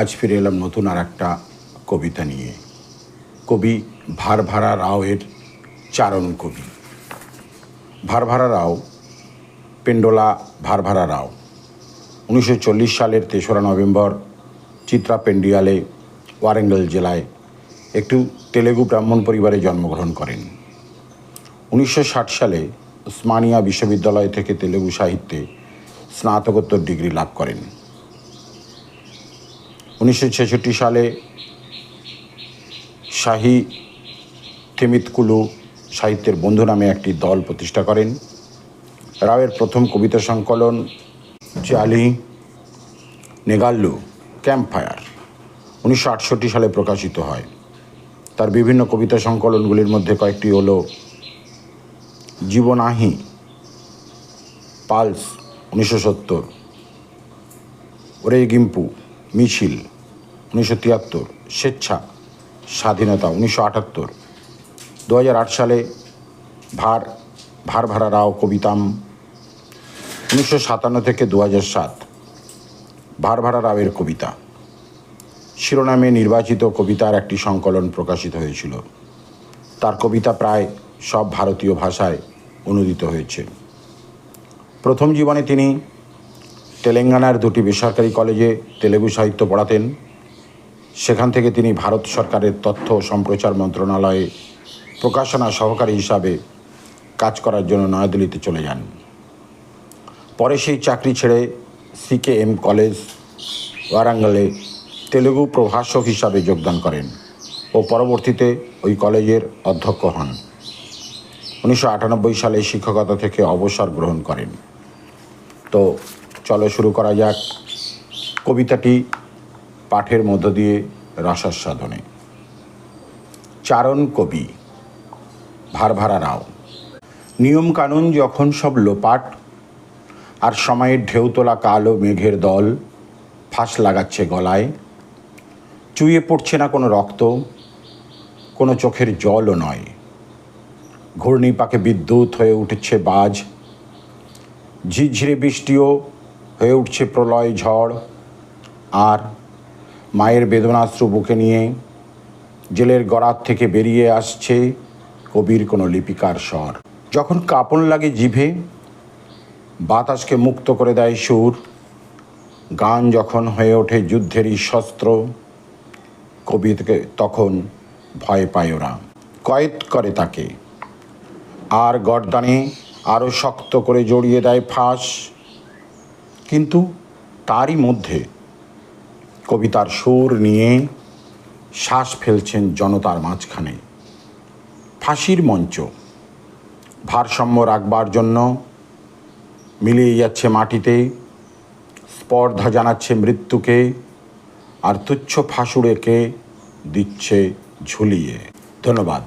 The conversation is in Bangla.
আজ ফিরে এলাম নতুন আর একটা কবিতা নিয়ে। কবি ভারভারা রাওয়ের চারণ কবি। ভারভারা রাও, পেন্ডোলা ভারভারা রাও। উনিশশো চল্লিশ সালের তেসরা নভেম্বর চিত্রা পেন্ডিয়ালে ওয়ারেঙ্গল জেলায় একটু তেলেগু ব্রাহ্মণ পরিবারে জন্মগ্রহণ করেন। উনিশশো ষাট সালে উসমানিয়া বিশ্ববিদ্যালয় থেকে তেলেগু সাহিত্যে স্নাতকোত্তর ডিগ্রি লাভ করেন। উনিশশো ছেষট্টি সালে শাহী থেমিতকুলু সাহিত্যের বন্ধু নামে একটি দল প্রতিষ্ঠা করেন। রাওয়ের প্রথম কবিতা সংকলন চালি নেগাল্লু ক্যাম্প ফায়ার উনিশশো আটষট্টি সালে প্রকাশিত হয়। তার বিভিন্ন কবিতা সংকলনগুলির মধ্যে কয়েকটি হলো জীবনাহি, পালস উনিশশো সত্তর ওরে গিম্পু মিছিল, উনিশশো তিয়াত্তর, স্বেচ্ছা, স্বাধীনতা, উনিশশো আটাত্তর। দু সালে ভার ভার ভারা রাও কবিতাম। উনিশশো সাতান্ন থেকে দু সাত ভার ভারা রাওয়ের কবিতা। শিরোনামে নির্বাচিত কবিতার একটি সংকলন প্রকাশিত হয়েছিল। তার কবিতা প্রায় সব ভারতীয় ভাষায় অনুদিত হয়েছে। প্রথম জীবনে তিনি তেলেঙ্গানার দুটি বেসরকারি কলেজে তেলেগু সাহিত্য পড়াতেন। সেখান থেকে তিনি ভারত সরকারের তথ্য সম্প্রচার মন্ত্রণালয়ে প্রকাশনা সহকারী হিসাবে কাজ করার জন্য নয়াদিল্লিতে চলে যান। পরে সেই চাকরি ছেড়ে সিকে এম কলেজ, ওয়ারাঙ্গলে তেলেগু প্রভাষক হিসাবে যোগদান করেন ও পরবর্তীতে ওই কলেজের অধ্যক্ষ হন। উনিশশো আটানব্বই সালে শিক্ষকতা থেকে অবসর গ্রহণ করেন। তো চলো, শুরু করা যাক কবিতাটি পাঠের মধ্য দিয়ে রসাস্বাদনে। চারণ কবি, ভারভারা রাও। নিয়ম কানুন যখন সব লোপাট, আর সময়ের ঢেউ তোলা কালো মেঘের দল ফাঁস লাগাচ্ছে গলায়, চুইয়ে পড়ছে না কোনো রক্ত, কোনো চোখের জলও নয়। ঘূর্ণিপাকে বিদ্যুৎ হয়ে উঠেছে বাজ ঝিরঝিরে বৃষ্টিও হয়ে উঠছে প্রলয় ঝড় আর মায়ের বেদনাশ্রু বুকে নিয়ে জেলের গড়ার থেকে বেরিয়ে আসছে কবির কোনো লিপিকার স্বর। যখন কাপন লাগে জিভে, বাতাসকে মুক্ত করে দেয় সুর। গান যখন হয়ে ওঠে যুদ্ধেরই শস্ত্র, কবিকে তখন ভয় পায় ওরা। কয়েদ করে তাকে। আর গর্দানে আরও শক্ত করে জড়িয়ে দেয় ফাঁস। কিন্তু তারই মধ্যে কবিতার সুর নিয়ে শ্বাস ফেলছেন জনতার মাঝখানে। ফাঁসির মঞ্চ, ভারসাম্য রাখবার জন্য মিলিয়ে যাচ্ছে মাটিতে, স্পর্ধা জানাচ্ছে মৃত্যুকে, আর তুচ্ছ ফাঁসুড়েকে দিচ্ছে ঝুলিয়ে। ধন্যবাদ।